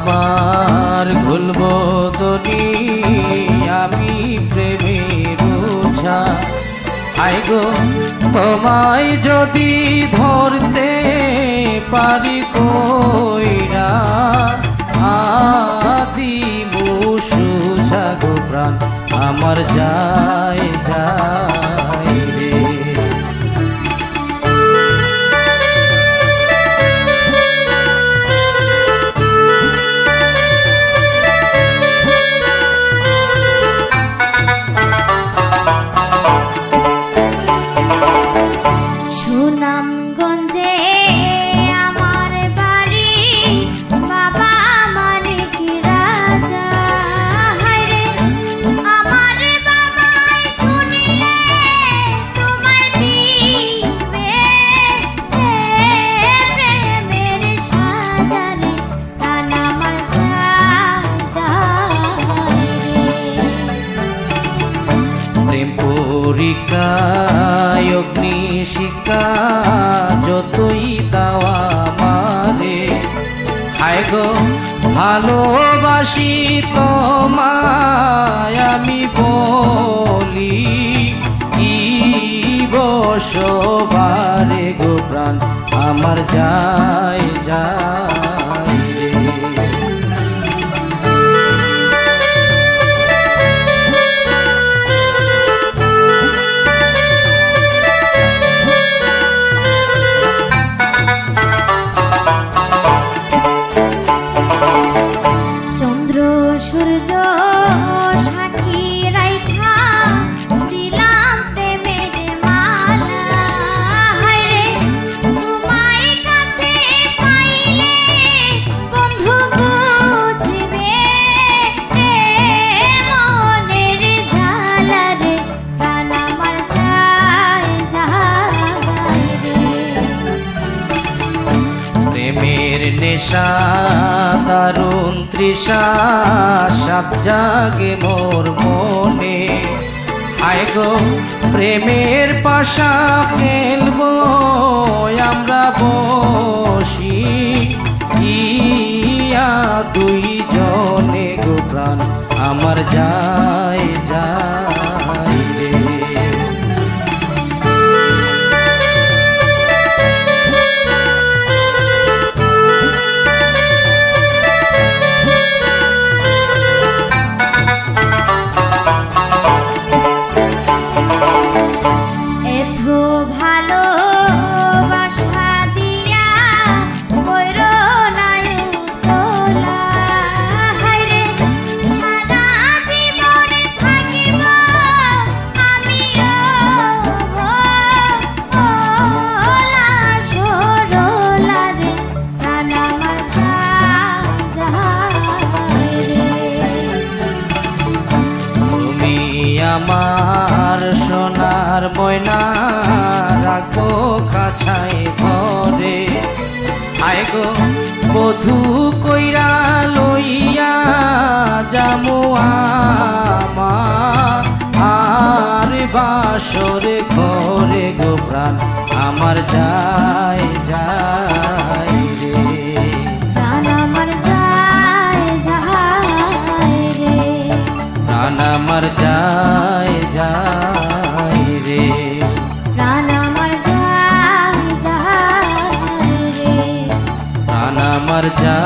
আবার ভুলব তনি আমি প্রেমের বোঝা। আইগো তোমায় যদি ধরতে পারি কইরা আদি বসু জাগো প্রাণ, আমার যা প্রেম পরীক্ষায় অগ্নি শিক্ষা যতই দাওয়া মারে হায় গো, ভালোবাসি তোমায়, আমি বলি বসবারে গো প্রাণ, আমার যায় যায়। নেশা দারুণ তৃষা সাত জাগে মোর মনে। আয় গো, প্রেমের পাশা ফেলব, আমরা বসি। ইয়া দুই জনে গো প্রাণ, আমার যায় বধু কইরা লইয়া যামো আমার। বাসরে ঘরে গো প্রাণ আমার যাই যায় রে। প্রাণ আমার যায় আমার যা